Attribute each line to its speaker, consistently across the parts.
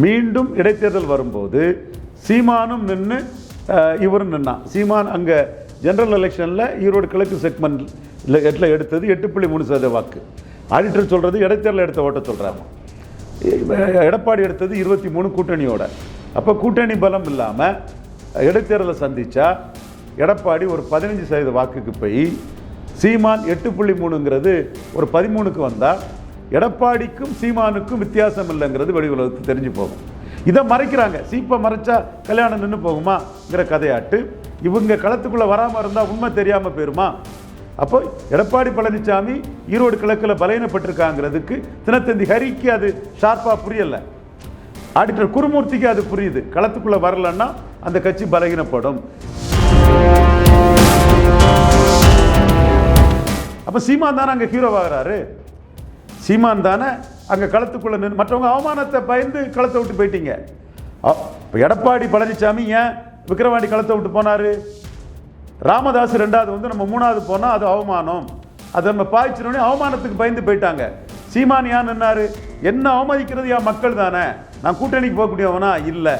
Speaker 1: மீண்டும் இடைத்தேர்தல் வரும்போது சீமானும் நின்று இவரும் நின்னான் சீமான் அங்கே ஜெனரல் எலெக்ஷனில் ஈரோடு கிழக்கு செக்மெண்ட் எட்டில் எடுத்தது எட்டு புள்ளி மூணு சதவீத வாக்கு. ஆடிட்டர் சொல்கிறது இடைத்தேர்தல் எடுத்த ஓட்ட சொல்கிறாங்க எடப்பாடி எடுத்தது இருபத்தி மூணு கூட்டணியோட. அப்போ கூட்டணி பலம் இல்லாமல் இடைத்தேர்தலை சந்தித்தா எடப்பாடி ஒரு பதினஞ்சு சதவீத வாக்குக்கு போய் சீமான் எட்டு புள்ளி மூணுங்கிறது ஒரு பதிமூணுக்கு வந்தால் எடப்பாடிக்கும் சீமானுக்கும் வித்தியாசம் இல்லைங்கிறது வெளி உலகத்துக்கு தெரிஞ்சு போகும். இதை மறைக்கிறாங்க. சீப்பை மறைச்சா கல்யாணம் நின்று போகுமாங்கிற கதையாட்டு. இவங்க களத்துக்குள்ளே வராமல் இருந்தால் உண்மை தெரியாமல் போயிருமா? அப்போ எடப்பாடி பழனிசாமி ஈரோடு கிழக்கில் பலையினப்பட்டிருக்காங்கிறதுக்கு தினத்தந்தி ஹரிக்கு அது ஷார்ப்பாக புரியலை. ஆடிட்டர் குருமூர்த்திக்கு அது புரியுது. களத்துக்குள்ளே வரலன்னா அந்த கட்சி பலகீனப்படும். அப்போ சீமான் தானே அங்கே ஹீரோவாகிறாரு சீமான் தானே அங்கே களத்துக்குள்ளே நின்று மற்றவங்க அவமானத்தை பயந்து களத்தை விட்டு போயிட்டீங்க. இப்போ எடப்பாடி பழனிசாமி ஏன் விக்கிரவாண்டி களத்தை விட்டு போனார்? ராமதாஸ் ரெண்டாவது வந்து நம்ம மூணாவது போனால் அது அவமானம். அதை நம்ம பாய்ச்சினோடனே அவமானத்துக்கு பயந்து போயிட்டாங்க. சீமான் ஏன் நின்னாரு? என்ன அவமதிக்கிறது என் மக்கள் தானே. நான் கூட்டணிக்கு போகக்கூடியவனா? இல்லை.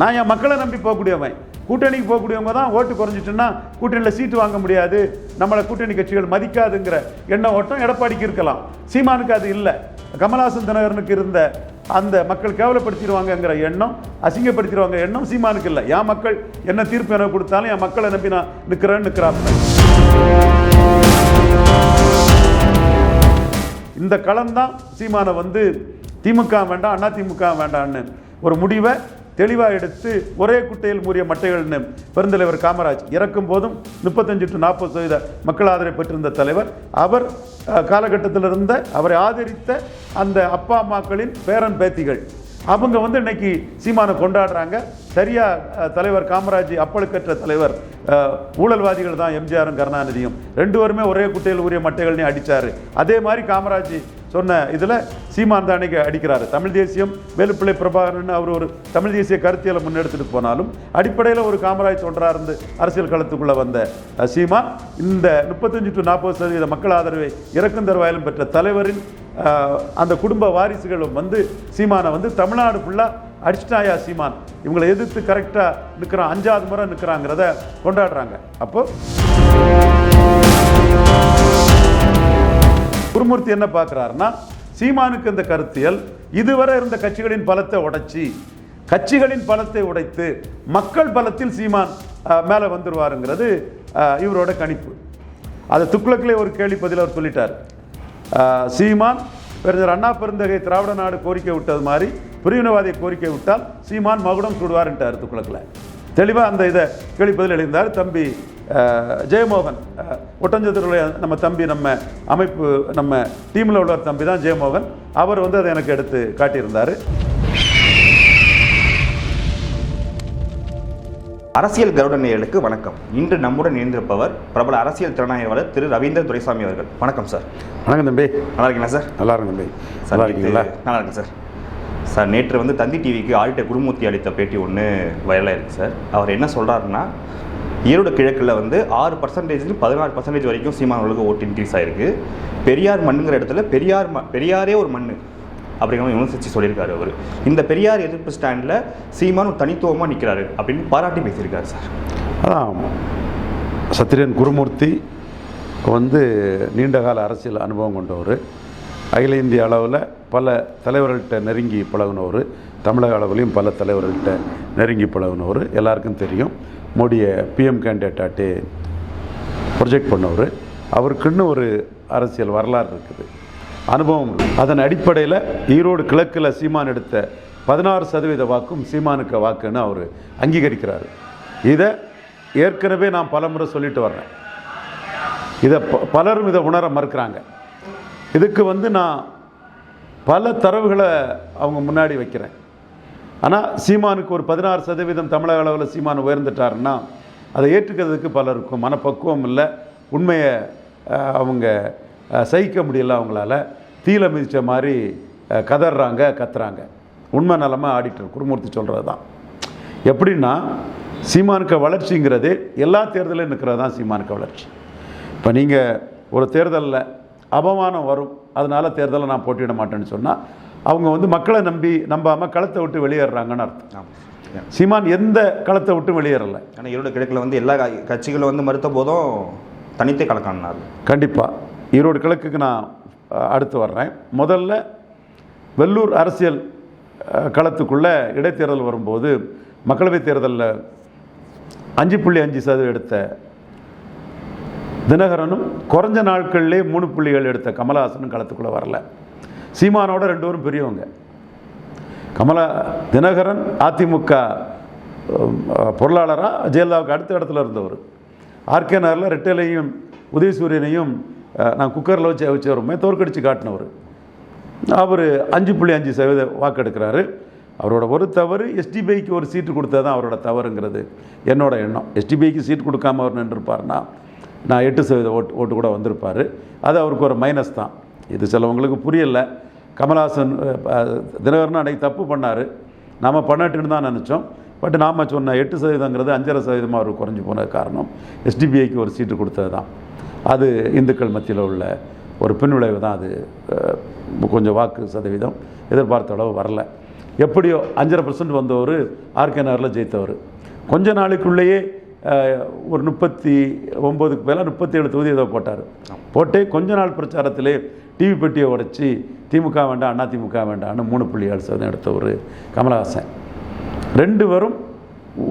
Speaker 1: நான் என் மக்களை நம்பி போகக்கூடியவன். கூட்டணிக்கு போகக்கூடியவங்க தான் ஓட்டு குறைஞ்சிட்டுன்னா கூட்டணியில் சீட்டு வாங்க முடியாது. நம்மளை கூட்டணி கட்சிகள் மதிக்காதுங்கிற எண்ண ஓட்டம் எடப்பாடிக்கு இருக்கலாம். சீமானுக்கு அது இல்லை. கமலாசன் தினகரனுக்கு இருந்த அந்த மக்கள் கேவலப்படுத்திடுவாங்கங்கிற எண்ணம் அசிங்கப்படுத்திடுவாங்க எண்ணம் சீமானுக்கு இல்லை. என் மக்கள் என்ன தீர்ப்பு எனக்கு கொடுத்தாலும் என் மக்களை நம்பி நான் நிற்கிறேன்னு நிற்கிறாப்ப இந்த களம்தான் சீமானை வந்து திமுக வேண்டாம் அண்ணா திமுக வேண்டான்னு ஒரு முடிவை தெளிவாக எடுத்து ஒரே குட்டையில் மூறிய மட்டைகள்னு பெருந்தலைவர் காமராஜ் இறக்கும் போதும் முப்பத்தஞ்சு டு நாற்பது சதவீத மக்கள் ஆதரவை பெற்றிருந்த தலைவர். அவர் காலகட்டத்தில் இருந்த அவரை ஆதரித்த அந்த அப்பா அம்மாக்களின் பேரன் பேத்திகள். அவங்க வந்து இன்னைக்கு சீமானை கொண்டாடுறாங்க. சரியா தலைவர் காமராஜ் அப்பழுக்கற்ற தலைவர் ஊழல்வாதிகள் தான் எம்ஜிஆரும் கருணாநிதியும். ரெண்டு பேருமே ஒரே குட்டையில் உரிய மட்டைகள்னு அடித்தார் அதே மாதிரி காமராஜ் சொன்ன இதில் சீமான் தானே அடிக்கிறார் அடிக்கிறாரு. தமிழ் தேசியம் வேலுப்பிள்ளை பிரபாகரன் அவர் ஒரு தமிழ் தேசிய கருத்தியலை முன்னெடுத்துட்டு போனாலும் அடிப்படையில் ஒரு காமராஜ் தொண்டராக இருந்து அரசியல் களத்துக்குள்ளே வந்த சீமா இந்த முப்பத்தஞ்சு டு நாற்பது சதவீத மக்கள் ஆதரவை இறக்கும் தருவாயிலும் பெற்ற தலைவரின் அந்த குடும்ப வாரிசுகளும் வந்து சீமானை வந்து தமிழ்நாடு ஃபுல்லாக அடிச்சிட்டாயா சீமான்? இவங்களை எதிர்த்து கரெக்டாக நிற்கிறான் அஞ்சாவது முறை நிற்கிறாங்கிறத கொண்டாடுறாங்க. அப்போ குருமூர்த்தி என்ன பார்க்குறாருன்னா சீமானுக்கு இந்த கருத்தியல் இதுவரை இருந்த கட்சிகளின் பலத்தை உடைச்சி கட்சிகளின் பலத்தை உடைத்து மக்கள் பலத்தில் சீமான் மேலே வந்துடுவாருங்கிறது இவரோட கணிப்பு. அதை துக்ளக்கிலே ஒரு கேள்வி பதில் அவர் சொல்லிட்டார். சீமான் பெருந்தர் அண்ணா பெருந்தகை திராவிட நாடு கோரிக்கை விட்டது மாதிரி பிரிவினவாதியை கோரிக்கை விட்டால் சீமான் மகுடம் சுடுவார்ன்ட்டார் துக்ளக்கில் தெளிவாக அந்த இதை கேள்வி பதில் எழுந்தார். தம்பி ஜெயமோகன் அஹ், ஒட்டஞ்சத்திரருடைய நம்ம தம்பி நம்ம அமைப்பு நம்ம டீமில் உள்ள தம்பி தான் ஜெயமோகன். அவர் வந்து அதை எனக்கு எடுத்து காட்டியிருந்தார்.
Speaker 2: அரசியல் கருட நேயர்களுக்கு வணக்கம். இன்று நம்முடன் இணைந்திருப்பவர் பிரபல அரசியல் திறனாய்வாளர் திரு ரவீந்திர துரைசாமி அவர்கள். வணக்கம் சார்.
Speaker 1: வணக்கம் தம்பி.
Speaker 2: நல்லா இருக்கீங்களா சார்?
Speaker 1: நல்லா இருக்கும் தம்பி. நல்லா இருக்கீங்களா?
Speaker 2: நல்லா இருக்கேன் சார். சார் நேற்று வந்து தந்தி டிவிக்கு ஆடிட்டர் குருமூர்த்தி அளித்த பேட்டி ஒன்று வைரலாக இருக்குது சார். அவர் என்ன சொல்கிறாருன்னா ஈரோடு கிழக்கில் வந்து ஆறு பர்சன்டேஜ்லேருந்து பதினாறு பர்சன்டேஜ் வரைக்கும் சீமானவர்களுக்கு ஓட்டு இன்க்ரீஸ் ஆயிருக்கு. பெரியார் மண்ணுங்கிற இடத்துல பெரியார் ம பெரியாரே ஒரு மண் அப்படிங்கிற மாதிரி விமர்சித்து சொல்லியிருக்காரு அவர். இந்த பெரியார் எதிர்ப்பு ஸ்டாண்டில் சீமான் ஒரு தனித்துவமாக நிற்கிறாரு அப்படின்னு பாராட்டி பேசியிருக்காரு சார்.
Speaker 1: அதான் சத்திரியன் குருமூர்த்தி வந்து நீண்டகால அரசியல் அனுபவம் கொண்டவர். அகில இந்திய அளவில் பல தலைவர்கள்ட்ட நெருங்கி பழகினவர் தமிழக அளவுலேயும் பல தலைவர்கள்ட்ட நெருங்கி பழகினவர் எல்லாருக்கும் தெரியும். மோடியை பிஎம் கேண்டிடேட்டாட்டே ப்ரொஜெக்ட் பண்ணவர். அவருக்குன்னு ஒரு அரசியல் வரலாறு இருக்குது. அனுபவம் அதன் அடிப்படையில் ஈரோடு கிழக்கில் சீமான் எடுத்த பதினாறு சதவீத வாக்கும் சீமானுக்கு வாக்குன்னு அவர் அங்கீகரிக்கிறார். இதை ஏற்கனவே நான் பலமுறை சொல்லிட்டு வர்றேன். இதை ப- பலரும் இதை உணர மறுக்கிறாங்க. இதுக்கு வந்து நான் பல தரவுகளை அவங்க முன்னாடி வைக்கிறேன். ஆனால் சீமானுக்கு ஒரு பதினாறு சதவீதம் தமிழக அளவில் சீமான் உயர்ந்துட்டாருன்னா அதை ஏற்றுக்கிறதுக்கு பலருக்கும் மனப்பக்குவம் இல்லை. உண்மையை அவங்க சகிக்க முடியல அவங்களால. தீல மிதித்த மாதிரி கதறாங்க கத்துறாங்க. உண்மை நிலமை ஆடிட்டர் குருமூர்த்தி சொல்கிறது தான் எப்படின்னா சீமானுக்கு வளர்ச்சிங்கிறது எல்லா தேர்தலையும் நிற்கிறது தான் சீமானுக்கு வளர்ச்சி. இப்போ நீங்கள் ஒரு தேர்தலில் அவமானம் வரும். அதனால தேர்தலில் நான் போட்டியிட மாட்டேன்னு சொன்னால் அவங்க வந்து மக்களை நம்பி நம்பாமல் களத்தை விட்டு வெளியேறாங்கன்னு அர்த்தம். சீமான் எந்த களத்தை விட்டு வெளியேறலை?
Speaker 2: ஆனால் ஈரோடு கிழக்கில் வந்து எல்லா கட்சிகளும் வந்து மறுத்த போதும் தனித்தே கலக்கானார்
Speaker 1: கண்டிப்பாக ஈரோடு கிழக்குக்கு நான் அடுத்து வர்றேன். முதல்ல வெள்ளூர் அரசியல் களத்துக்குள்ளே இடைத்தேர்தல் வரும்போது மக்களவைத் தேர்தலில் அஞ்சு புள்ளி அஞ்சு சதவீதம் எடுத்த தினகரனும் குறைஞ்ச நாட்கள்லேயே மூணு புள்ளிகள் எடுத்த கமலஹாசனும் களத்துக்குள்ளே வரல. சீமானோட ரெண்டு பேரும் பெரியவங்க. கமலா தினகரன் அதிமுக பொருளாளராக ஜெயலலிதாவுக்கு அடுத்த இடத்துல இருந்தவர். ஆர்கே நகரில் ரெட்டலையும் உதயசூரியனையும் நான் குக்கரில் வச்சு வச்சவருமே தோற்கடித்து காட்டினவர். அவர் அஞ்சு புள்ளி அஞ்சு சதவீத வாக்கெடுக்கிறாரு. அவரோட ஒரு தவறு எஸ்டிபிஐக்கு ஒரு சீட்டு கொடுத்தா தான் அவரோட தவறுங்கிறது என்னோட எண்ணம். எஸ்டிபிஐக்கு சீட் கொடுக்காம அவர் நின்றுருப்பார்னா நான் எட்டு சதவீத ஓட்டு ஓட்டு கூட வந்திருப்பார். அது அவருக்கு ஒரு மைனஸ் தான். இது சிலவங்களுக்கு புரியலை. கமல்ஹாசன் தினகரன் அன்னைக்கு தப்பு பண்ணார். நாம் பண்ணட்டுன்னு தான் நினச்சோம். பட் நாம் சொன்ன எட்டு சதவீதங்கிறது அஞ்சரை சதவீதமாக அவர் குறைஞ்சி போன காரணம். எஸ்டிபிஐக்கு ஒரு சீட்டு கொடுத்தது தான். அது இந்துக்கள் மத்தியில் உள்ள ஒரு பின்விளைவு தான் அது. கொஞ்சம் வாக்கு சதவீதம். எதிர்பார்த்த அளவு வரல. எப்படியோ அஞ்சரை பர்சன்ட் வந்தவர் ஆர்கே நகரில் ஜெயித்தவர். கொஞ்ச நாளைக்குள்ளேயே ஒரு முப்பத்தி ஒம்போதுக்கு மேலே முப்பத்தேழு தொகுதி ஏதோ போட்டார். போட்டே கொஞ்ச நாள் பிரச்சாரத்திலே டிவி பெட்டியை உடைச்சி திமுக வேண்டாம் அண்ணா திமுக வேண்டாம்னு மூணு புள்ளி ஏழு சதவீதம் எடுத்தவர் கமலஹாசன். ரெண்டு பேரும்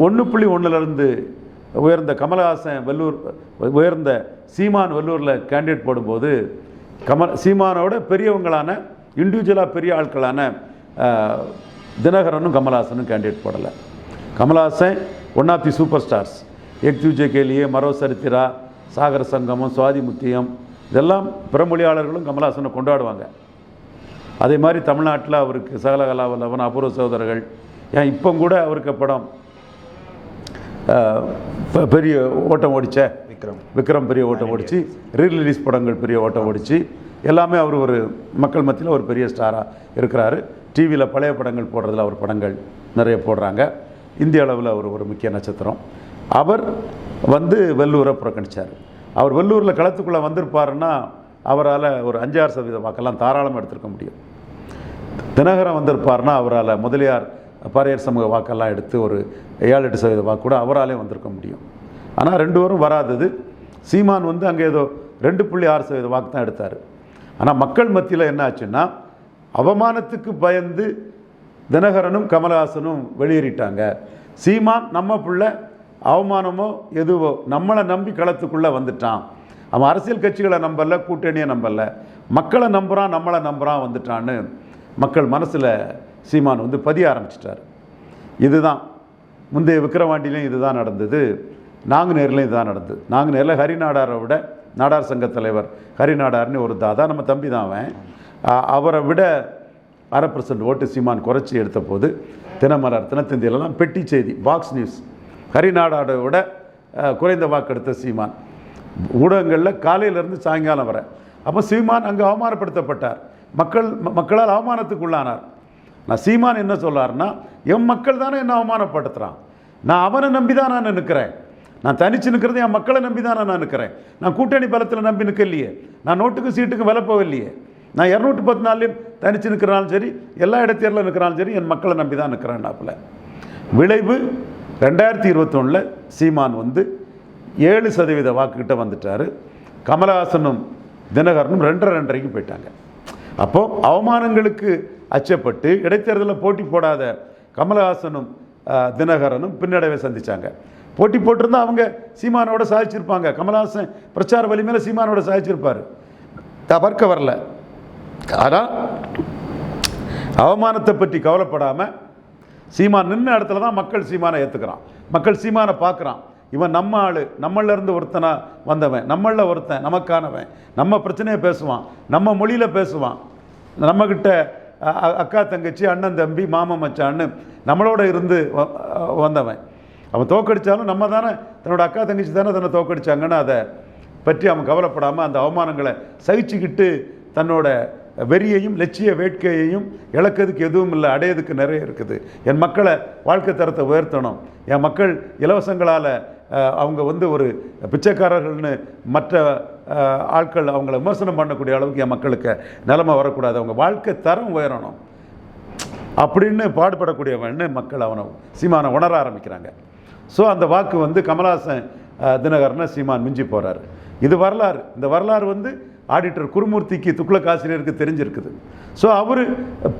Speaker 1: ஒன்று புள்ளி ஒன்றுலேருந்து உயர்ந்த கமலஹாசன் வெள்ளூர் உயர்ந்த சீமான் வெள்ளூரில் கேண்டிடேட் போடும்போது கமல் சீமானோட பெரியவங்களான இண்டிவிஜுவலாக பெரிய ஆட்களான தினகரனும் கமலஹாசனும் கேண்டிடேட் போடலை. Kamal Haasan one of the super stars Ek Duje Ke Liye Maro Charitra Sagara சங்கமம் சுவாதி முத்தியம் இதெல்லாம் பிற மொழியாளர்களும் கமலஹாசனை கொண்டாடுவாங்க. அதே மாதிரி தமிழ்நாட்டில் அவருக்கு சகலகலாவல்லவன் அபூர்வ சகோதரர்கள். ஏன் இப்போ கூட அவருக்கு படம் பெரிய ஓட்டம் ஓடிச்ச
Speaker 2: விக்ரம்.
Speaker 1: விக்ரம் பெரிய ஓட்டம் ஓடிச்சு ரீரிலீஸ் படங்கள் பெரிய ஓட்டம் ஓடிச்சு எல்லாமே அவர் ஒரு மக்கள் மத்தியில் ஒரு பெரிய ஸ்டாராக இருக்கிறாரு. டிவியில் பழைய படங்கள் போடுறதுல அவர் படங்கள் நிறைய போடுறாங்க. இந்திய அளவில் அவர் ஒரு முக்கிய நட்சத்திரம். அவர் வந்து வெள்ளூரை புறக்கணிச்சார். அவர் வெள்ளூரில் களத்துக்குள்ளே வந்திருப்பாருன்னா அவரால் ஒரு அஞ்சாறு சதவீத வாக்கெல்லாம் தாராளமாக எடுத்திருக்க முடியும். தினகரன் வந்திருப்பார்னா அவரால் முதலியார் பாரையர் சமூக வாக்கெல்லாம் எடுத்து ஒரு ஏழு எட்டு சதவீத வாக்கு கூட அவராலே வந்திருக்க முடியும். ஆனால் ரெண்டு பேரும் வராதது. சீமான் வந்து அங்கே ஏதோ ரெண்டு புள்ளி ஆறு சதவீத வாக்கு தான் எடுத்தார். ஆனால் மக்கள் மத்தியில் என்ன ஆச்சுன்னா அவமானத்துக்கு பயந்து தினகரனும் கமலஹாசனும் வெளியேறிட்டாங்க. சீமான் நம்ம பிள்ளை அவமானமோ எதுவோ நம்மளை நம்பி களத்துக்குள்ளே வந்துட்டான். அவன் அரசியல் கட்சிகளை நம்பல கூட்டணியை நம்பல. மக்களை நம்புகிறான் நம்மளை நம்புகிறான் வந்துட்டான்னு மக்கள் மனசில் சீமான் வந்து பதிய ஆரம்பிச்சிட்டார். இதுதான் முந்தைய விக்கிரவாண்டிலையும் இதுதான் நடந்தது. நாங்குநேர்லையும் இதுதான் நடந்தது. நாங்குநேரில் ஹரிநாடாரை விட நாடார் சங்க தலைவர் ஹரிநாடார்னு ஒரு தாதா நம்ம தம்பி தான் அவன் அவரை விட அரை பர்சன்ட் ஓட்டு சீமான் குறைச்சி எடுத்த போது தினமலர் தினத்தந்தியிலலாம் பெட்டி செய்தி பாக்ஸ் நியூஸ் ஹரிநாடாவை விட குறைந்த வாக்கெடுத்த சீமான். ஊடகங்களில் காலையிலேருந்து சாயங்காலம் வர. அப்போ சீமான் அங்கே அவமானப்படுத்தப்பட்டார். மக்கள் ம- மக்களால் அவமானத்துக்குள்ளானார். நான் சீமான் என்ன சொல்லார்னா என் மக்கள் தானே என்ன அவமானப்படுத்துகிறான் நான் அவனை நம்பி தான் நான் நிற்கிறேன் நான் தனிச்சு நிற்கிறது என் மக்களை நம்பி தான் நான் நிற்கிறேன் நான் கூட்டணி பலத்தில் நம்பி நிற்கலையே நான் நோட்டுக்கும் சீட்டுக்கும் வில போகலையே. நான் இரநூற்றி பத்து நாள்லையும் தனிச்சு நிற்கிறனாலும் சரி எல்லா இடத்தேரில் நிற்கிறாலும் சரி என் மக்களை நம்பி தான் நிற்கிறேன் நாப்பில் விளைவு ரெண்டாயிரத்தி இருபத்தொன்னில் சீமான் வந்து ஏழு சதவீத வாக்குக்கிட்ட வந்துட்டார். கமலஹாசனும் தினகரனும் ரெண்டரை ரெண்டரைக்கு போயிட்டாங்க. அப்போது அவமானங்களுக்கு அச்சப்பட்டு இடைத்தேர்தலில் போட்டி போடாத கமலஹாசனும் தினகரனும் பின்னடைவை சந்திச்சாங்க. போட்டி போட்டிருந்தா அவங்க சீமானோட சாதிச்சிருப்பாங்க. கமலஹாசன் பிரச்சார வலிமையில் சீமானோட சாதிச்சிருப்பார். தவிர்க்க வரல. ஆனால் அவமானத்தை பற்றி கவலைப்படாமல் சீமான் நின்ன இடத்துல தான் மக்கள் சீமானை ஏற்றுக்கிறான் மக்கள் சீமானை பார்க்குறான். இவன் நம்ம ஆள். நம்மளிருந்து ஒருத்தனா வந்தவன். நம்மளில் ஒருத்தன் நமக்கானவன். நம்ம பிரச்சனையை பேசுவான். நம்ம மொழியில் பேசுவான். நம்மக்கிட்ட அக்கா தங்கச்சி அண்ணன் தம்பி மாமன் மச்சான்னு நம்மளோட இருந்து வ- வந்தவன். அவன் தோக்கடித்தாலும் நம்ம தானே தன்னோட அக்கா தங்கச்சி தானே தன்னை தோக்கடிச்சாங்கன்னு அதை பற்றி அவன் கவலைப்படாமல் அந்த அவமானங்களை சகிச்சுக்கிட்டு தன்னோட வெறியையும் லட்சிய வேட்கையையும் இழக்கிறதுக்கு எதுவும் இல்லை. அடையதுக்கு நிறைய இருக்குது. என் மக்களை வாழ்க்கை தரத்தை உயர்த்தணும். என் மக்கள் இலவசங்களால் அவங்க வந்து ஒரு பிச்சைக்காரர்கள்னு மற்ற ஆட்கள் அவங்கள விமர்சனம் பண்ணக்கூடிய அளவுக்கு என் மக்களுக்கு நிலைமை வரக்கூடாது. அவங்க வாழ்க்கை தரம் உயரணும். அப்படின்னு பாடுபடக்கூடியவன்னு மக்கள் அவனை சீமானை உணர ஆரம்பிக்கிறாங்க. ஸோ அந்த வாக்கு வந்து கமலாசன் தினகரனை சீமான் மிஞ்சி போகிறாரு இது வரலாறு. இந்த வரலாறு வந்து ஆடிட்டர் குருமூர்த்திக்கு துக்ளக் ஆசிரியருக்கு தெரிஞ்சிருக்குது. ஸோ அவர்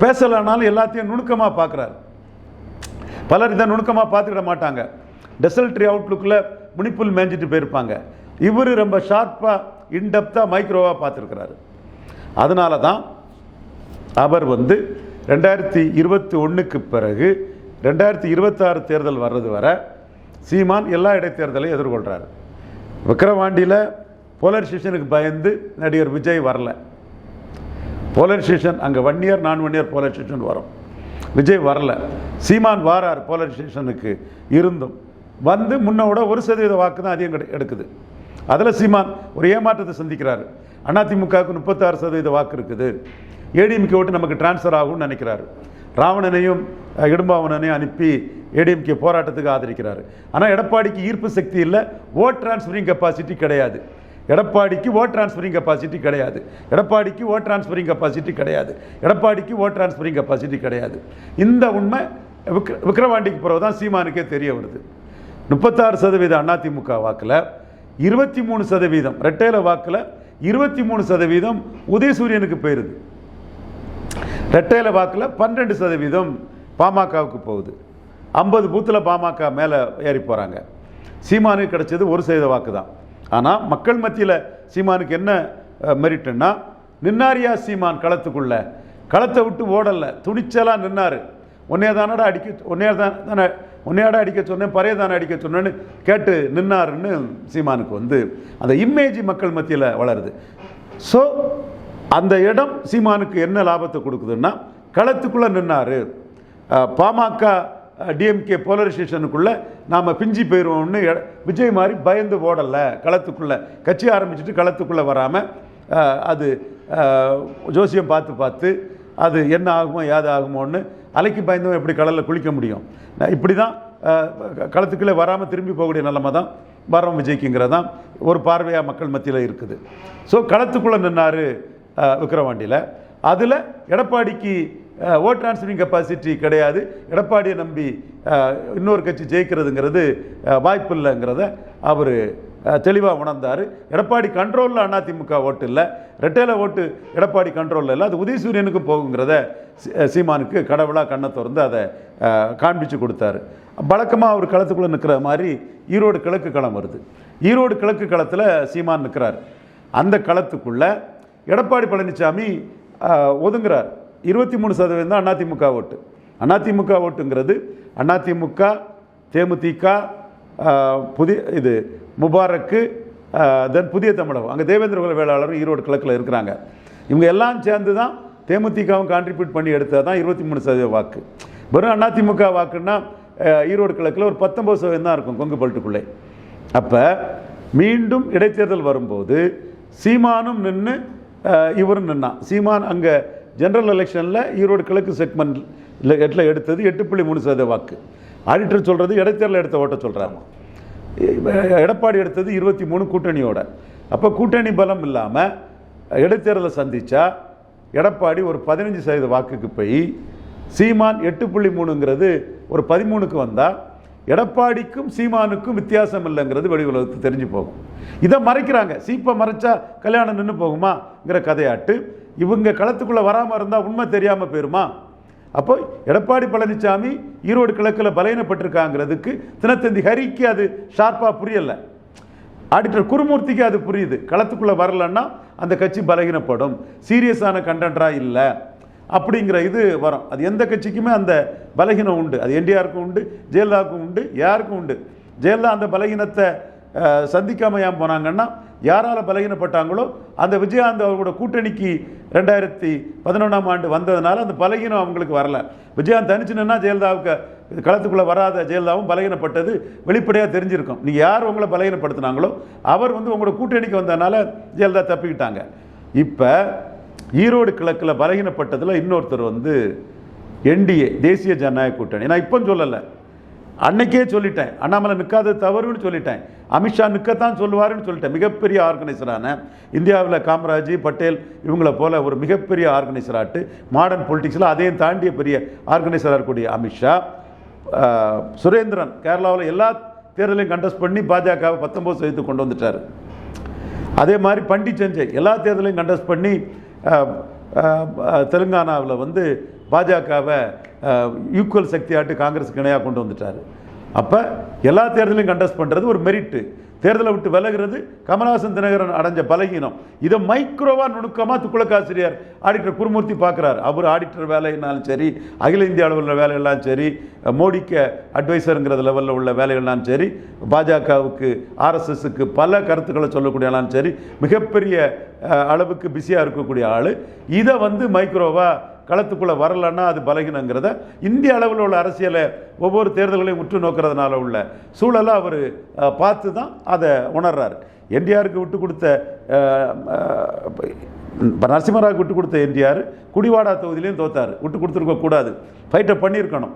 Speaker 1: பேசலைனாலும் எல்லாத்தையும் நுணுக்கமாக பார்க்குறாரு பலர் இதை நுணுக்கமாக பார்த்துக்கிட மாட்டாங்க. டெசல்ட்ரி அவுட்லுக்கில் முனிப்புல் மேய்ஞ்சிட்டு போயிருப்பாங்க. இவர் ரொம்ப ஷார்ப்பாக இன்டெப்த்தாக மைக்ரோவாக பார்த்துருக்கிறாரு. அதனால தான் அவர் வந்து ரெண்டாயிரத்தி இருபத்தி ஒன்றுக்கு பிறகு ரெண்டாயிரத்தி இருபத்தாறு தேர்தல் வர்றது வர சீமான் எல்லா இடைத்தேர்தலையும் எதிர்கொள்கிறார் விக்கிரவாண்டியில் போலரைசேஷனுக்கு பயந்து நடிகர் விஜய் வரல. போலரைசேஷன் அங்கே ஒன் இயர் நான் ஒன் இயர் போலரைசேஷன் வரும். விஜய் வரல. சீமான் வாரார் போலரைசேஷனுக்கு இருந்தும். வந்து முன்னோட ஒரு சதவீத வாக்கு தான் அதிகம் கிடை- எடுக்குது. அதில் சீமான் ஒரு ஏமாற்றத்தை சந்திக்கிறாரு. அதிமுகவுக்கு முப்பத்தாறு சதவீத வாக்கு இருக்குது. ஏடிஎம்கே ஓட்டு நமக்கு டிரான்ஸ்ஃபர் ஆகும்னு நினைக்கிறாரு. ராவணனையும் இடும்பாவணனையும் இடும்பாவனனையும் அனுப்பி ஏடிஎம்கே போராட்டத்துக்கு ஆதரிக்கிறார். ஆனால் எடப்பாடிக்கு ஈர்ப்பு சக்தி இல்லை. ஓட் டிரான்ஸ்ஃபரிங் கெப்பாசிட்டி கிடையாது. எடப்பாடிக்கு ஓட் டிரான்ஸ்ஃபரிங் கெப்பாசிட்டி கிடையாது. எடப்பாடிக்கு ஓட் டிரான்ஸ்ஃபரிங் கெப்பாசிட்டி கிடையாது. எடப்பாடிக்கு ஓட் டிரான்ஸ்ஃபரிங் கெப்பாசிட்டி கிடையாது. இந்த உண்மை விக்ர விக்ரவாண்டிக்கு பிறகு தான் சீமானுக்கே தெரிய வருது. முப்பத்தாறு சதவீதம் அதிமுக வாக்கில் இருபத்தி மூணு சதவீதம் ரெட்டையில வாக்கில் இருபத்தி மூணு சதவீதம் உதயசூரியனுக்கு போயிருது. ரெட்டையில வாக்கில் பன்னெண்டு சதவீதம் பாமகவுக்கு போகுது. ஐம்பது பூத்தில் பாமக மேலே ஏறி போகிறாங்க சீமானுக்கு கிடைச்சது ஒரு சதவீத வாக்கு தான் ஆனால் மக்கள் மத்தியில் சீமானுக்கு என்ன மெரிட்டுன்னா நின்னாரியா சீமான் களத்துக்குள்ள? களத்தை விட்டு ஓடலை துணிச்சலாக நின்னார். உன்னே தானடா அடிக்க உன்னே தான் தானே உன்னையாடா அடிக்க சொன்னேன் பறைய தானே அடிக்க சொன்னேன்னு கேட்டு நின்னாருன்னு சீமானுக்கு வந்து அந்த இமேஜ் மக்கள் மத்தியில் வளருது. ஸோ அந்த இடம் சீமானுக்கு என்ன லாபத்தை கொடுக்குதுன்னா களத்துக்குள்ளே நின்னார். பாமக டிஎம்கே போலரைசேஷனுக்குள்ளே நாம் பிஞ்சி போயிடுவோம்னு எட- விஜய் மாதிரி பயந்து ஓடலை. களத்துக்குள்ளே கட்சி ஆரம்பிச்சுட்டு களத்துக்குள்ளே வராமல் அது ஜோசியம் பார்த்து பார்த்து அது என்ன ஆகுமோ ஏது ஆகுமோன்னு அலைக்கு பயந்தவன் எப்படி கடலில் குளிக்க முடியும்? இப்படி தான் களத்துக்குள்ளே வராமல் திரும்பி போகக்கூடிய நிலமை தான் வரம் விஜய்க்குங்கிறது தான் ஒரு பார்வையாக மக்கள் மத்தியில் இருக்குது. ஸோ களத்துக்குள்ளே நின்னார் விக்கிரவாண்டியில். அதில் எடப்பாடிக்கு ஓட் டிரான்ஸ்ஃபரிங் கெப்பாசிட்டி கிடையாது. எடப்பாடியை நம்பி இன்னொரு கட்சி ஜெயிக்கிறதுங்கிறது வாய்ப்பு வாய்ப்பில்லைங்கிறத அவர் தெளிவாக உணர்ந்தார். எடப்பாடி கண்ட்ரோலில் அதிமுக ஓட்டு இல்லை. ரெட்டையில் ஓட்டு எடப்பாடி கண்ட்ரோலில் இல்லை. அது உதயசூரியனுக்கும் போகுங்கிறத சீமானுக்கு கடவுளாக கண்ணை திறந்து அதை காண்பிச்சு கொடுத்தாரு. வழக்கமாக அவர் களத்துக்குள்ளே நிற்கிற மாதிரி ஈரோடு கிழக்கு களம் வருது. ஈரோடு கிழக்கு களத்தில் சீமான் நிற்கிறார் அந்த களத்துக்குள்ளே எடப்பாடி பழனிசாமி ஒதுங்குறார். இருபத்தி மூணு சதவீதம் தான் அதிமுக ஓட்டு. அதிமுக ஓட்டுங்கிறது அதிமுக தேமுதிக புதிய இது முபாரக்கு தென் புதிய தமிழகம். அங்கே தேவேந்திர குல வேளாளரும் ஈரோடு கிழக்கில் இருக்கிறாங்க. இவங்க எல்லாம் சேர்ந்து தான் தேமுதிகவும் கான்ட்ரிபியூட் பண்ணி எடுத்தால் தான் இருபத்தி மூணு சதவீத வாக்கு. வெறும் அதிமுக வாக்குன்னா ஈரோடு கிழக்கில் ஒரு பத்தொம்பது சதவீதம் தான் இருக்கும் கொங்கு பல்ட்டுக்குள்ளே. அப்போ மீண்டும் இடைத்தேர்தல் வரும்போது சீமானும் நின்று இவரும் நின்னான். சீமான் அங்கே ஜென்ரல் எலெக்ஷனில் ஈரோடு கிழக்கு செக்மெண்ட் எட்டில் எடுத்தது எட்டு புள்ளி மூணு சதவீத வாக்கு. ஆடிட்டர் சொல்கிறது இடைத்தேர்தல் எடுத்த ஓட்ட சொல்கிறாங்க எடப்பாடி எடுத்தது இருபத்தி மூணு கூட்டணியோட. அப்போ கூட்டணி பலம் இல்லாமல் இடைத்தேர்தலை சந்தித்தா எடப்பாடி ஒரு பதினஞ்சு சதவீத வாக்குக்கு போய் சீமான் எட்டு புள்ளி மூணுங்கிறது ஒரு பதிமூணுக்கு வந்தால் எடப்பாடிக்கும் சீமானுக்கும் வித்தியாசம் இல்லைங்கிறது வெளி உலகத்துக்கு தெரிஞ்சு போகும். இதை மறைக்கிறாங்க. சீப்பை மறைச்சா கல்யாணம் நின்று போகுமாங்கிற கதையாட்டு. இவங்க களத்துக்குள்ளே வராமல் இருந்தால் உண்மை தெரியாமல் போயிருமா? அப்போ எடப்பாடி பழனிசாமி ஈரோடு கிழக்கில் பலையினப்பட்டிருக்காங்கிறதுக்கு தினத்தந்தி ஹரிக்கு அது ஷார்ப்பாக புரியலை. ஆடிட்டர் குருமூர்த்திக்கு அது புரியுது. களத்துக்குள்ளே வரலன்னா அந்த கட்சி பலகீனப்படும். சீரியஸான கண்டென்டராக இல்லை. அப்படிங்கிற இது வரும். அது எந்த கட்சிக்குமே அந்த பலகீனம் உண்டு. அது என்டிஆருக்கும் உண்டு ஜெயலலிதாவுக்கும் உண்டு யாருக்கும் உண்டு. ஜெயலலிதா அந்த பலகீனத்தை சந்திக்காமல் சந்திக்காம ஏன் போனாங்கன்னா யாரால் பலகீனப்பட்டாங்களோ அந்த விஜயகாந்த் அவர்களோட கூட்டணிக்கு ரெண்டாயிரத்தி பதினொன்றாம் ஆண்டு வந்ததுனால அந்த பலகீனம் அவங்களுக்கு வரல. விஜயகாந்த் தனிச்சு ஜெயலலிதாவுக்கு இது களத்துக்குள்ளே வராத ஜெயலலிதாவும் பலகீனப்பட்டது வெளிப்படையாக தெரிஞ்சிருக்கும். நீங்கள் யார் உங்களை பலகீனப்படுத்தினாங்களோ அவர் வந்து உங்களோட கூட்டணிக்கு வந்ததுனால ஜெயலலிதா தப்பிக்கிட்டாங்க. இப்போ ஈரோடு கிழக்கில் பலகீனப்பட்டதில் இன்னொருத்தர் வந்து என்டிஏ தேசிய ஜனநாயக கூட்டணி. நான் இப்போ சொல்லலை. அன்னைக்கே சொல்லிட்டேன். அண்ணாமலை நிற்காத தவறுன்னு சொல்லிட்டேன். அமித்ஷா நிற்கத்தான் சொல்லுவாருன்னு சொல்லிட்டேன். மிகப்பெரிய ஆர்கனைசரான இந்தியாவில் காமராஜ் பட்டேல் இவங்கள போல ஒரு மிகப்பெரிய ஆர்கனைசராட்டு மாடர்ன் பொலிட்டிக்ஸில் அதையும் தாண்டிய பெரிய ஆர்கனைசராக இருக்கக்கூடிய அமித்ஷா சுரேந்திரன் கேரளாவில் எல்லா தேர்தலையும் கண்டஸ்ட் பண்ணி பாஜகவை பத்தொம்போது சதவீதத்துக்கு கொண்டு வந்துட்டார். அதே மாதிரி பண்டி சஞ்சய் எல்லா தேர்தலையும் கண்டஸ்ட் பண்ணி தெலுங்கானாவில் வந்து பாஜகவை ஈக்குவல் சக்தியாட்டு காங்கிரஸுக்கு இணையாக கொண்டு வந்துட்டார். அப்போ எல்லா தேர்தலையும் கண்டஸ்ட் பண்ணுறது ஒரு மெரிட்டு தேர்தலை விட்டு விலகிறது கமலஹாசன் தினகரன் அடைஞ்ச பலகீனம். இதை மைக்ரோவா நுணுக்கமாக துக்குளக்காசிரியர் ஆடிட்டர் குருமூர்த்தி பார்க்குறாரு. அவர் ஆடிட்டர் வேலைனாலும் சரி அகில இந்திய அளவில் வேலையெல்லாம் சரி மோடிக்கு அட்வைசருங்கிற லெவலில் உள்ள வேலைகள்லாம் சரி பாஜகவுக்கு ஆர்எஸ்எஸ்க்கு பல கருத்துக்களை சொல்லக்கூடியலாம் சரி மிகப்பெரிய அளவுக்கு பிஸியாக இருக்கக்கூடிய ஆள். இதை வந்து மைக்ரோவாக களத்துக்குள்ளே வரலன்னா அது பலகீனங்கிறத இந்திய அளவில் உள்ள அரசியலை ஒவ்வொரு தேர்தல்களையும் உற்று நோக்கிறதுனால உள்ள சூழலை அவர் பார்த்து தான் அதை உணர்றாரு. என்டிஆருக்கு விட்டு கொடுத்த இப்போ நரசிம்மராவுக்கு விட்டு கொடுத்த என்டிஆர் குடிவாடா தொகுதியிலையும் தோத்தார். விட்டு கொடுத்துருக்கக்கூடாது ஃபைட்டை பண்ணியிருக்கணும்.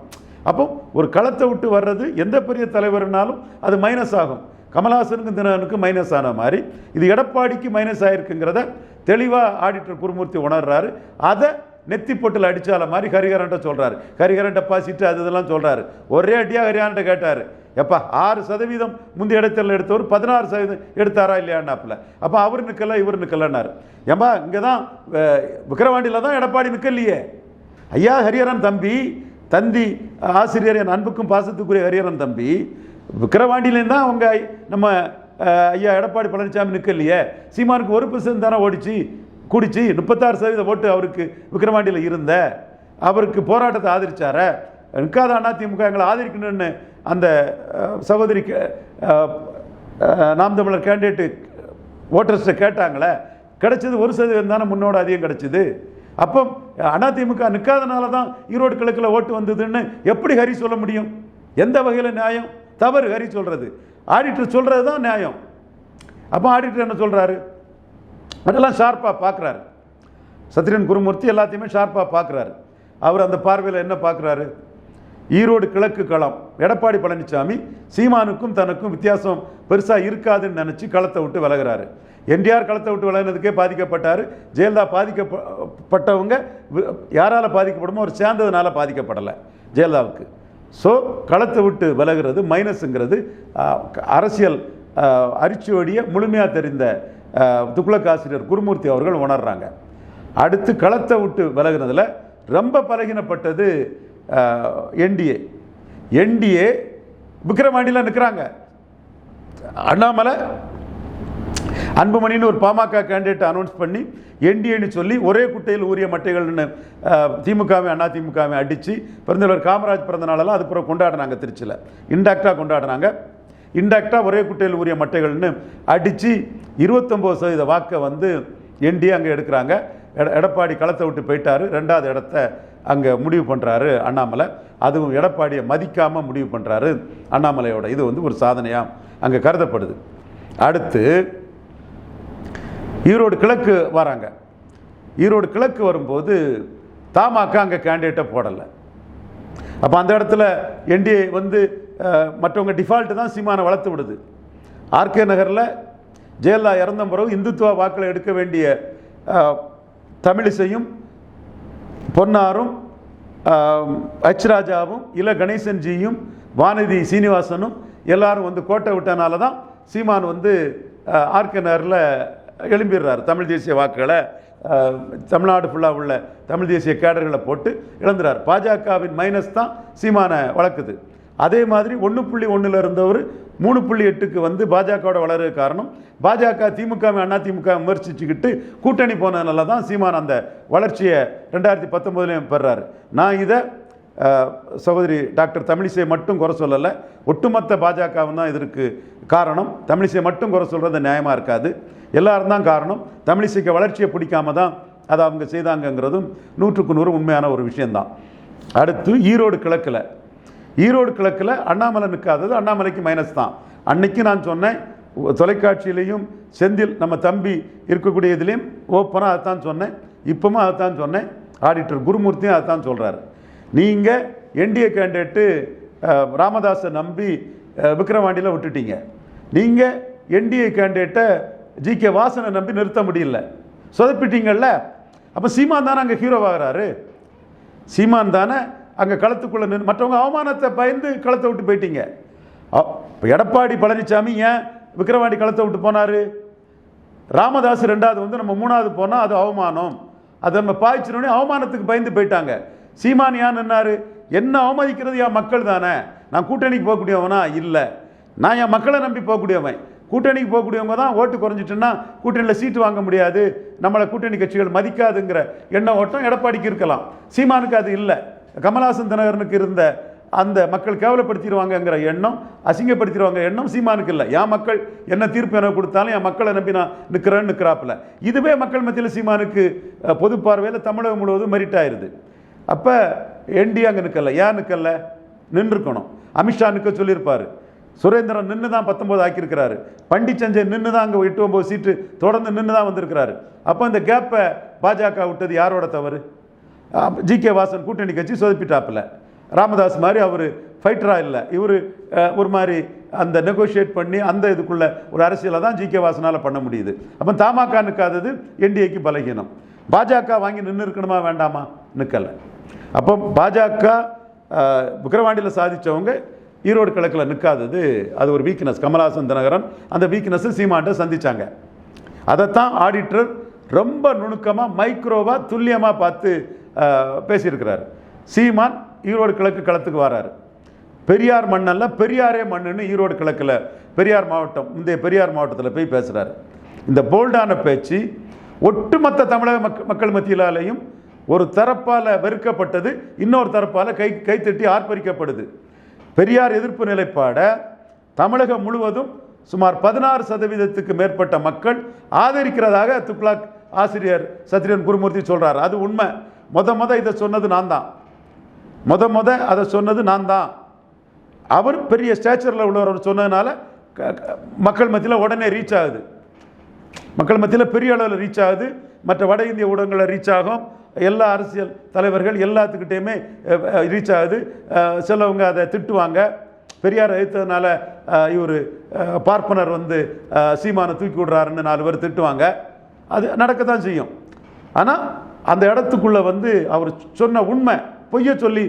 Speaker 1: அப்போ ஒரு களத்தை விட்டு வர்றது எந்த பெரிய தலைவர்னாலும் அது மைனஸ் ஆகும். கமலஹாசனுக்கும் தினகரனுக்கும் மைனஸ் ஆன மாதிரி. இது எடப்பாடிக்கு மைனஸ் ஆகிருக்குங்கிறத தெளிவாக ஆடிட்டர் குருமூர்த்தி உணர்றாரு. அதை நெத்தி பொட்டில் அடித்தால மாதிரி ஹரிஹரன்ட்ட சொல்கிறார் ஹரிஹரன் டெபாசிட் அது இதெல்லாம் சொல்கிறார் ஒரே அடியாக ஹரிஹரன்ட்ட கேட்டார். எப்பா ஆறு சதவீதம் முந்தைய இடத்துல எடுத்தவர் பதினாறு சதவீதம் எடுத்தாரா இல்லையான்னாப்புல. அப்போ அவர் நிற்கலை இவர் நிற்கலன்னாரு ஏம்பா இங்கே தான் விக்கிரவாண்டியில் தான் எடப்பாடி நிற்கலையே ஐயா ஹரிஹரன் தம்பி தந்தி ஆசிரியர் என் அன்புக்கும் பாசத்துக்குரிய ஹரிஹரன் தம்பி விக்கிரவாண்டியிலேருந்து தான் அவங்க நம்ம ஐயா எடப்பாடி பழனிசாமி நிற்கலையே சீமானுக்கு ஒரு பர்சன்ட் தானே ஓடிச்சு. குடிச்சு முப்பத்தாறு சதவீத ஓட்டு அவருக்கு விக்ரவாண்டியில் இருந்த. அவருக்கு போராட்டத்தை ஆதரிச்சார. நிற்காத அதிமுக எங்களை ஆதரிக்கணும்னு அந்த சகோதரி நாம் தமிழர் கேண்டிடேட்டு ஓட்டர்ஸ்ட்டை கேட்டாங்களே கிடைச்சது ஒரு சதவீதம் தானே முன்னோட அதிகம் கிடச்சிது. அப்போ அதிமுக நிற்காதனால தான் ஈரோடு கிழக்கில் ஓட்டு வந்ததுன்னு எப்படி ஹரி சொல்ல முடியும்? எந்த வகையில் நியாயம்? தவறு ஹரி சொல்கிறது ஆடிட்டர் சொல்கிறது தான் நியாயம். அப்போ ஆடிட்டர் என்ன சொல்கிறாரு அதெல்லாம் ஷார்ப்பாக பார்க்குறாரு சத்ரியன் குருமூர்த்தி எல்லாத்தையுமே ஷார்ப்பாக பார்க்குறாரு அவர் அந்த பார்வையில் என்ன பார்க்குறாரு ஈரோடு கிழக்கு களம். எடப்பாடி பழனிசாமி சீமானுக்கும் தனக்கும் வித்தியாசம் பெருசாக இருக்காதுன்னு நினச்சி களத்தை விட்டு விலகுறாரு. என்டிஆர் களத்தை விட்டு விலகினதுக்கே பாதிக்கப்பட்டார். ஜெயலலிதா பாதிக்கப்பட்டவங்க யாரால் பாதிக்கப்படுமோ அவர் சேர்ந்ததுனால பாதிக்கப்படலை ஜெயலலிதாவுக்கு. ஸோ களத்தை விட்டு விலகிறது மைனஸுங்கிறது அரசியல் ஆஹ், அரிச்சுவடியை முழுமையாக தெரிந்த துக்ளக் ஆசிரியர் குருமூர்த்தி அவர்கள் உணர்றாங்க. அடுத்து களத்தை விட்டு விலகினதில் ரொம்ப பலகினப்பட்டது என்டிஏ என்டிஏ விக்ரமாண்டியில் நிற்கிறாங்க அண்ணாமலை அன்புமணின்னு ஒரு பாமக கேண்டிடேட் அனௌன்ஸ் பண்ணி என்டிஏன்னு சொல்லி ஒரே குட்டையில் ஊரிய மட்டைகள்னு திமுகவை அண்ணா திமுகவை அடித்து பிறந்தவர் காமராஜ் பிறந்த நாளெல்லாம் அது பிறகு கொண்டாடினாங்க திருச்சியில். இன்டாக்டாக கொண்டாடினாங்க. இன்டாக்டாக ஒரே குட்டையில் உரிய மட்டைகள்னு அடித்து இருபத்தொம்போது சதவீத வாக்கை வந்து என்டிஏ அங்கே எடுக்கிறாங்க. எட- எடப்பாடி களத்தை விட்டு போயிட்டாரு. ரெண்டாவது இடத்த அங்கே முடிவு பண்ணுறாரு அண்ணாமலை. அதுவும் எடப்பாடியை மதிக்காமல் முடிவு பண்ணுறாரு அண்ணாமலையோட. இது வந்து ஒரு சாதனையாக அங்கே கருதப்படுது. அடுத்து ஈரோடு கிழக்கு வராங்க. ஈரோடு கிழக்கு வரும்போது தமாக அங்கே கேண்டிடேட்டை போடலை. அப்போ அந்த இடத்துல என்டிஏ வந்து மற்றவங்க டிஃபால்ட்டு தான் சீமானை வளர்த்து விடுது. ஆர்கே நகரில் ஜெயலலிதா இறந்த பிறகு இந்துத்துவ வாக்களை எடுக்க வேண்டிய தமிழிசையும் பொன்னாரும் ஹச் ராஜாவும் இல கணேசன்ஜியும் வானதி சீனிவாசனும் எல்லாரும் வந்து கோட்டை விட்டனால தான் சீமான் வந்து ஆர்கே நகரில் எழும்பிடுறார். தமிழ் தேசிய வாக்குகளை தமிழ்நாடு ஃபுல்லாக உள்ள தமிழ் தேசிய கேடர்களை போட்டு இழந்துறார். பாஜகவின் மைனஸ் தான் சீமானை வளர்க்குது. அதே மாதிரி ஒன்று புள்ளி ஒன்றில் இருந்தவர் மூணு புள்ளி எட்டுக்கு வந்து பாஜகவோட வளர காரணம். பாஜக திமுக அண்ணா திமுக விமர்சிச்சுக்கிட்டு கூட்டணி போனதுனால தான் சீமான் அந்த வளர்ச்சியை ரெண்டாயிரத்தி பத்தொம்போதுலேயும் பெறாரு. நான் இதை சகோதரி டாக்டர் தமிழிசை மட்டும் குறை சொல்லலை. ஒட்டுமொத்த பாஜகவும் தான் இதற்கு காரணம். தமிழிசை மட்டும் குறை சொல்கிறது நியாயமாக இருக்காது. எல்லாரும் தான் காரணம். தமிழிசைக்கு வளர்ச்சியை பிடிக்காம தான் அதை அவங்க செய்தாங்கங்கிறதும் நூற்றுக்கு நூறு உண்மையான ஒரு விஷயந்தான் அடுத்து ஈரோடு கிழக்கில் ஈரோடு கிழக்கில் அண்ணாமலை நிற்காதது அண்ணாமலைக்கு மைனஸ் தான். அன்னைக்கு நான் சொன்னேன் தொலைக்காட்சியிலையும் செந்தில் நம்ம தம்பி இருக்கக்கூடிய இதுலேயும் ஓப்பனாக அதைத்தான் சொன்னேன் இப்பவும் அதைத்தான் சொன்னேன் ஆடிட்டர் குருமூர்த்தியும் அதைத்தான் சொல்கிறாரு நீங்கள் என்டிஏ கேண்டிடேட்டு ராமதாஸை நம்பி விக்ரவாண்டியில் விக்கிரவாண்டியில் விட்டுட்டீங்க. நீங்கள் என்டிஏ கேண்டிடேட்டை ஜி கே வாசனை நம்பி நிறுத்த முடியல. சொதப்பிட்டீங்கள்ல அப்போ சீமான் தானே அங்கே ஹீரோவாகிறாரு சீமான் தானே அங்கே களத்துக்குள்ளே நின்று மற்றவங்க அவமானத்தை பயந்து களத்தை விட்டு போயிட்டீங்க. இப்போ எடப்பாடி பழனிசாமி ஏன் விக்ரவாண்டி களத்தை விட்டு போனார்? ராமதாஸ் ரெண்டாவது வந்து நம்ம மூணாவது போனால் அது அவமானம். அதை நம்ம பாய்ச்சினோடனே அவமானத்துக்கு பயந்து போயிட்டாங்க. சீமான் ஏன் நின்னாரு? என்ன அவமதிக்கிறது என் மக்கள் தானே? நான் கூட்டணிக்கு போகக்கூடியவனா? இல்லை. நான் என் மக்களை நம்பி போகக்கூடியவன். கூட்டணிக்கு போகக்கூடியவங்க தான் ஓட்டு குறைஞ்சிட்டுன்னா கூட்டணியில் சீட்டு வாங்க முடியாது. நம்மளை கூட்டணி கட்சிகள் மதிக்காதுங்கிற எண்ண ஓட்டம் எடப்பாடிக்கு இருக்கலாம். சீமானுக்கு அது இல்லை. கமலஹாசன் தினகரனுக்கு இருந்த அந்த மக்கள் கேவலப்படுத்திடுவாங்கங்கிற எண்ணம் அசிங்கப்படுத்திடுவாங்க எண்ணம் சீமானுக்கு இல்லை. என் மக்கள் என்ன தீர்ப்பு எனக்கு கொடுத்தாலும் என் மக்களை நம்பி நான் நிற்கிறேன்னு நிற்கிறாப்பில் இதுவே மக்கள் மத்தியில் சீமானுக்கு பொது பார்வையில் தமிழகம் முழுவதும் மெரிட் அப்போ என்டி அங்கே நிற்கல ஏன் நிற்கல நின்றுக்கணும். அமித்ஷா நிற்க சொல்லியிருப்பார். சுரேந்திரன் நின்று தான் பத்தொம்போது ஆக்கியிருக்கிறாரு. பண்டி சஞ்சய் நின்று தான் அங்கே எட்டு ஒம்பது சீட்டு தொடர்ந்து நின்று தான் வந்திருக்கிறாரு. அப்போ இந்த கேப்பை பாஜக விட்டது யாரோட தவறு? ஜி கே வாசன் கூட்டணி கட்சி சொதப்பிட்டாப்பில். ராமதாஸ் மாதிரி அவர் ஃபைட்டராக இல்லை. இவர் ஒரு மாதிரி அந்த நெகோஷியேட் பண்ணி அந்த இதுக்குள்ள ஒரு அரசியலை தான் ஜி கே வாசனால் பண்ண முடியுது. அப்போ தமாக நிற்காதது என்டிஏக்கு பலகீனம். பாஜக வாங்கி நின்று இருக்கணுமா வேண்டாமா? நிற்கலை அப்போ பாஜக விக்கிரவாண்டியில் சாதித்தவங்க ஈரோடு கிழக்கில் நிற்காதது அது ஒரு வீக்னஸ் கமலாசன் தினகரன் அந்த வீக்னஸை சீமான்ட்ட சந்தித்தாங்க அதைத்தான் ஆடிட்டர் ரொம்ப நுணுக்கமாக மைக்ரோவாக துல்லியமாக பார்த்து பேசியிருக்கிறார். சீமான் ஈரோடு கிழக்கு களத்துக்கு வராரு. பெரியார் மண்ணல்ல பெரியாரே மண்ணுன்னு ஈரோடு கிழக்கில் பெரியார் மாவட்டம் முந்தைய பெரியார் மாவட்டத்தில் போய் பேசுகிறாரு இந்த போல்டான பேச்சு ஒட்டுமொத்த தமிழக மக் மக்கள் மத்தியிலாலேயும் ஒரு தரப்பால் வெறுக்கப்பட்டது இன்னொரு தரப்பால் கை கைத்தட்டி ஆர்ப்பரிக்கப்படுது. பெரியார் எதிர்ப்பு நிலைப்பாட தமிழகம் முழுவதும் சுமார் பதினாறு சதவீதத்துக்கு மேற்பட்ட மக்கள் ஆதரிக்கிறதாக துக்லாக் ஆசிரியர் சத்ரியன் குருமூர்த்தி சொல்கிறார் அது உண்மை. முத முத இதை சொன்னது நான் தான் முத முத அதை சொன்னது நான் தான் அவர் பெரிய ஸ்டேச்சரில் உள்ளவர் அவர் சொன்னதுனால க- மக்கள் மத்தியில் உடனே ரீச் ஆகுது. மக்கள் மத்தியில் பெரிய அளவில் ரீச் ஆகுது. மற்ற வட இந்திய ஊடகங்களில் ரீச் ஆகும். எல்லா அரசியல் தலைவர்கள் எல்லாத்துக்கிட்டேயுமே ரீச் ஆகுது. சிலவங்க அதை திட்டுவாங்க. பெரியார் எழுத்ததுனால இவர் பார்ப்பனர் வந்து சீமானை தூக்கி விடுறாருன்னு நாலு பேர் திட்டுவாங்க. அது நடக்க தான் செய்யும். ஆனால் அந்த இடத்துக்குள்ளே வந்து அவர் சொன்ன உண்மை பொய்யை சொல்லி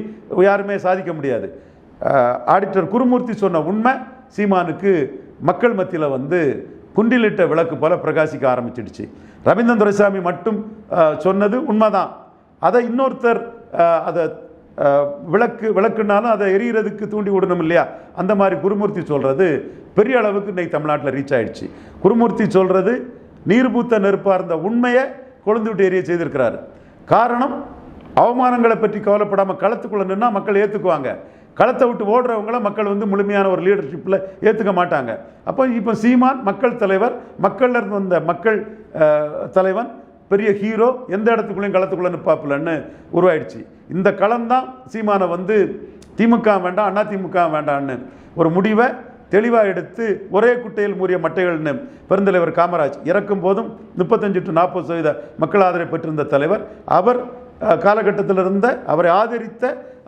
Speaker 1: யாருமே சாதிக்க முடியாது. ஆடிட்டர் குருமூர்த்தி சொன்ன உண்மை சீமானுக்கு மக்கள் மத்தியில் வந்து குண்டிலிட்ட விளக்கு போல பிரகாசிக்க ஆரம்பிச்சிடுச்சு. ரவீந்திரன் துரைசாமி மட்டும் சொன்னது உண்மைதான். அதை இன்னொருத்தர் அதை விளக்கு விளக்குனாலும் அதை எரியறதுக்கு தூண்டி விடணும் இல்லையா? அந்த மாதிரி குருமூர்த்தி சொல்கிறது பெரிய அளவுக்கு இன்றைக்கி தமிழ்நாட்டில் ரீச் ஆயிடுச்சு. குருமூர்த்தி சொல்கிறது நீர்பூத்த நெருப்பாக இருந்த உண்மையை கொழுந்து விட்டு எரிய செய்திருக்கிறாரு. காரணம் அவமானங்களை பற்றி கவலைப்படாமல் களத்துக்குள்ளே நின்னா மக்கள் ஏற்றுக்குவாங்க களத்தை விட்டு ஓடுறவங்கள மக்கள் வந்து முழுமையான ஒரு லீடர்ஷிப்பில் ஏற்றுக்க மாட்டாங்க. அப்போ இப்போ சீமான் மக்கள் தலைவர் மக்கள்ல இருந்து வந்த மக்கள் தலைவன் பெரிய ஹீரோ எந்த இடத்துக்குள்ளேயும் களத்துக்குள்ளே நிற்பாப்பில்லன்னு உருவாயிடுச்சு. இந்த களம்தான் சீமானை வந்து திமுக வேண்டாம் அண்ணா திமுக வேண்டான்னு ஒரு முடிவை தெளிவாக எடுத்து ஒரே குட்டையில் மூறிய மட்டைகள்னு பெருந்தலைவர் காமராஜ் இறக்கும் போதும் முப்பத்தஞ்சு டு நாற்பது சதவீத மக்கள் ஆதரவை பெற்றிருந்த தலைவர். அவர் காலகட்டத்தில் இருந்த அவரை ஆதரித்த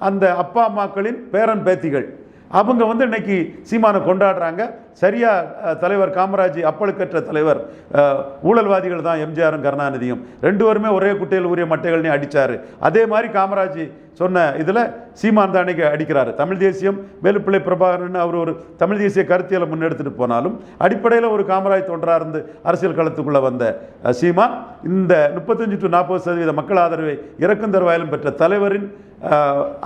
Speaker 1: அந்த அப்பா அம்மாக்களின் பேரன் பேத்திகள். அவங்க வந்து இன்னைக்கு சீமானை கொண்டாடுறாங்க. சரியா தலைவர் காமராஜ் அப்பழுக்கற்ற தலைவர் ஊழல்வாதிகள் தான் எம்ஜிஆரும் கருணாநிதியும். ரெண்டு பேருமே ஒரே குட்டையில் உரிய மட்டைகள்னு அடித்தார் அதே மாதிரி காமராஜ் சொன்ன இதில் சீமான் தான் அன்னைக்கு அடிக்கிறாரு. தமிழ் தேசியம் வேலுப்பிள்ளை பிரபாகரன் அவர் ஒரு தமிழ் தேசிய கருத்தியலை முன்னெடுத்துட்டு போனாலும் அடிப்படையில் ஒரு காமராஜ் தொண்டராக இருந்து அரசியல் களத்துக்குள்ளே வந்த சீமான் இந்த முப்பத்தஞ்சு டு நாற்பது சதவீத மக்கள் ஆதரவை இறக்கும் தருவாயிலும் பெற்ற தலைவரின்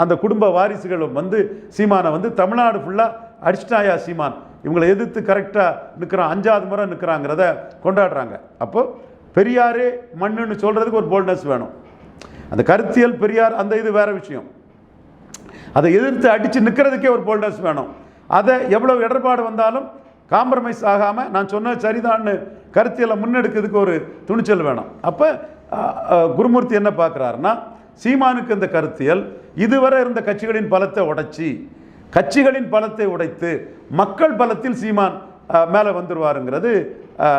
Speaker 1: அந்த குடும்ப வாரிசுகளும் வந்து சீமானை வந்து தமிழ்நாடு ஃபுல்லாக அடிச்சிட்டாயா சீமான்? இவங்களை எதிர்த்து கரெக்டாக நிற்கிறான் அஞ்சாவது முறை நிற்கிறாங்கிறத கொண்டாடுறாங்க. அப்போது பெரியாரே மண்ணுன்னு சொல்கிறதுக்கு ஒரு போல்ட்னஸ் வேணும். அந்த கருத்தியல் பெரியார் அந்த இது வேறு விஷயம். அதை எதிர்த்து அடித்து நிற்கிறதுக்கே ஒரு போல்டர்ஸ் வேணும். அதை எவ்வளோ இடர்பாடு வந்தாலும் காம்ப்ரமைஸ் ஆகாமல் நான் சொன்னது சரிதான்னு கருத்தியலை முன்னெடுக்கிறதுக்கு ஒரு துணிச்சல் வேணும். அப்போ குருமூர்த்தி என்ன பார்க்குறாருன்னா சீமானுக்கு இந்த கருத்தியல் இதுவரை இருந்த கட்சிகளின் பலத்தை உடைச்சி கட்சிகளின் பலத்தை உடைத்து மக்கள் பலத்தில் சீமான் மேலே வந்துடுவாருங்கிறது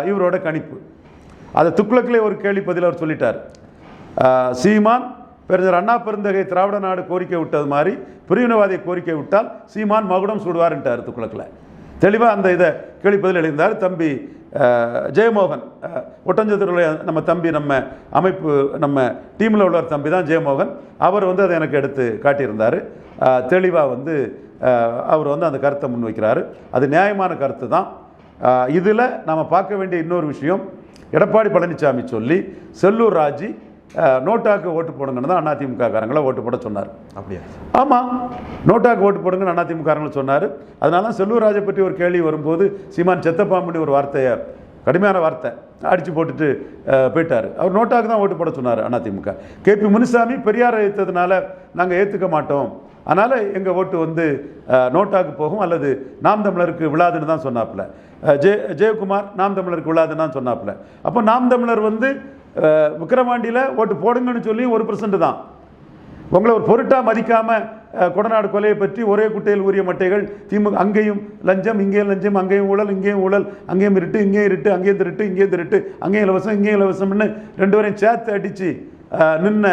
Speaker 1: இவரோட கணிப்பு. அதை துக்ளக்கிலே ஒரு கேள்வி பதில் அவர் சொல்லிட்டார். சீமான் பெருஞ்சர் அண்ணா பெருந்தகை திராவிட நாடு கோரிக்கை விட்டது மாதிரி பிரிவினவாதியை கோரிக்கை விட்டால் சீமான் மகுடம் சுடுவார்ன்ட்டார் துக்ளக்கில். தெளிவாக அந்த இதை கேள்விப்பதில் எழுந்தார். தம்பி ஜெயமோகன். அஹ், நம்ம தம்பி நம்ம அமைப்பு நம்ம டீமில் உள்ள தம்பி தான் ஜெயமோகன். அவர் வந்து அதை எனக்கு எடுத்து காட்டியிருந்தார். தெளிவாக வந்து அவர் வந்து அந்த கருத்தை முன்வைக்கிறாரு. அது நியாயமான கருத்து தான். இதில் நாம் பார்க்க வேண்டிய இன்னொரு விஷயம் எடப்பாடி பழனிசாமி சொல்லி செல்லூர் ராஜி நோட்டாக்கு ஓட்டு போடுங்கன்னு தான் அதிமுக காரங்களை ஓட்டு போட சொன்னார்.
Speaker 2: அப்படியா?
Speaker 1: ஆமாம் நோட்டாக்கு ஓட்டு போடுங்கன்னு அதிமுக காரங்களை சொன்னார். அதனால தான் செல்லூர் ராஜை பற்றி ஒரு கேள்வி வரும்போது சீமான் செத்தப்பாம்புன்னு ஒரு வார்த்தையை கடுமையான வார்த்தை அடித்து போட்டுட்டு போயிட்டார். அவர் நோட்டாக்கு தான் ஓட்டு போட சொன்னார் அதிமுக. கேபி முனுசாமி பெரியாரை ஏற்றதுனால நாங்கள் ஏற்றுக்க மாட்டோம். அதனால் எங்கள் ஓட்டு வந்து நோட்டாக்கு போகும் அல்லது நாம் தமிழருக்கு விழாதுன்னு தான் சொன்னாப்புல. ஜெய ஜெயக்குமார் நாம் தமிழருக்கு விழாதுன்னு தான் சொன்னாப்புல. அப்போ நாம் தமிழர் வந்து விக்கிரவாண்டியில் ஓட்டு போடுங்கன்னு சொல்லி ஒரு பர்சன்ட் தான். உங்களை ஒரு பொருட்டாக மதிக்காமல் கொடநாடு கொலையை பற்றி ஒரே குட்டையில் ஊறிய மட்டைகள் திமுக அங்கேயும் லஞ்சம் இங்கேயும் லஞ்சம் அங்கேயும் ஊழல் இங்கேயும் ஊழல் அங்கேயும் இருட்டு இங்கேயும் இருட்டு அங்கேயும் திருட்டு இங்கேயும் திருட்டு அங்கேயும் இலவசம் இங்கேயும் இலவசம்னு ரெண்டு பேரையும் சேர்த்து அடித்து நின்ன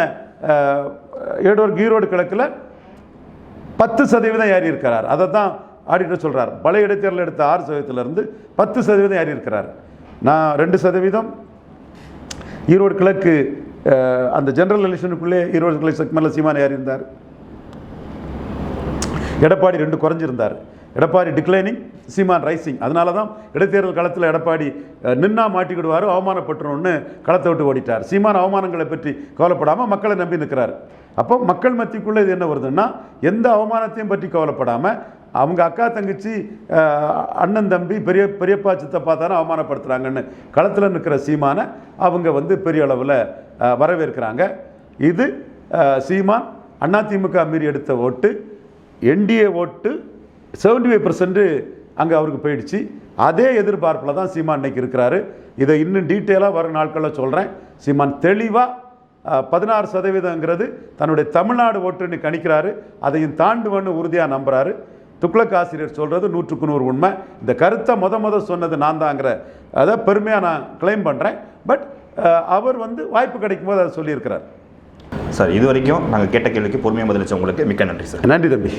Speaker 1: ஏடோர் ஈரோடு கிழக்கில் பத்து சதவீதம் ஏறி இருக்கிறார். அதை தான் ஆடிட்டர் சொல்கிறார் பழைய இடைத்தேர்தல் எடுத்த ஆறு சதவீதத்திலிருந்து பத்து சதவீதம் ஏறி இருக்கிறார். நான் ரெண்டு சதவீதம் ஈரோடு கிழக்கு அந்த ஜெனரல் எலெக்ஷனுக்குள்ளே ஈரோடு கிழக்கு செக்மெண்ட்ல சீமான் யார் இருந்தார்? எடப்பாடி ரெண்டு குறைஞ்சிருந்தார். எடப்பாடி டிக்ளைனிங் சீமான் ரைசிங் அதனால தான் இடைத்தேர்தல் களத்தில் எடப்பாடி நின்னா மாட்டிக்கிடுவார் அவமானப்பட்டுருன்னு களத்தை விட்டு ஓடிட்டார். சீமான் அவமானங்களை பற்றி கவலைப்படாமல் மக்களை நம்பி நிற்கிறார் அப்போ மக்கள் மத்திக்குள்ளே இது என்ன வருதுன்னா எந்த அவமானத்தையும் பற்றி கவலைப்படாமல் அவங்க அக்கா தங்கச்சி அண்ணன் தம்பி பெரிய பெரியப்பா சித்தப்பா தானே அவமானப்படுத்துகிறாங்கன்னு களத்தில் நிற்கிற சீமானை அவங்க வந்து பெரிய அளவில் வரவேற்கிறாங்க. இது சீமான் சீமான் அதிமுக மீறி எடுத்த ஓட்டு. என்டிஏ ஓட்டு செவன்டி ஃபைவ் பர்சன்ட் அங்கே அவருக்கு போயிடுச்சு. அதே எதிர்பார்ப்பில் தான் சீமான் இன்னைக்கு இருக்கிறாரு. இதை இன்னும் டீட்டெயிலாக வரும் நாட்களில் சொல்கிறேன் சீமான் தெளிவாக பதினாறு சதவீதங்கிறது தன்னுடைய தமிழ்நாடு ஓட்டுன்னு கணிக்கிறாரு. அதையும் தாண்டுவன்னு உறுதியாக நம்புகிறாரு துக்ளக் ஆசிரியர் சொல்கிறது நூற்றுக்கு நூறு உண்மை. இந்த கருத்தை முத முத சொன்னது நான் தாங்கிற அதை பெருமையாக நான் கிளைம் பண்ணுறேன் பட் அவர் வந்து வாய்ப்பு கிடைக்கும் போது அதை சொல்லியிருக்கிறார்.
Speaker 2: சார் இது வரைக்கும் நாங்கள் கேட்ட கேள்விக்கு பொறுமையாக பதிலளிச்ச உங்களுக்கு மிக்க நன்றி சார்.
Speaker 1: நன்றி தம்பி.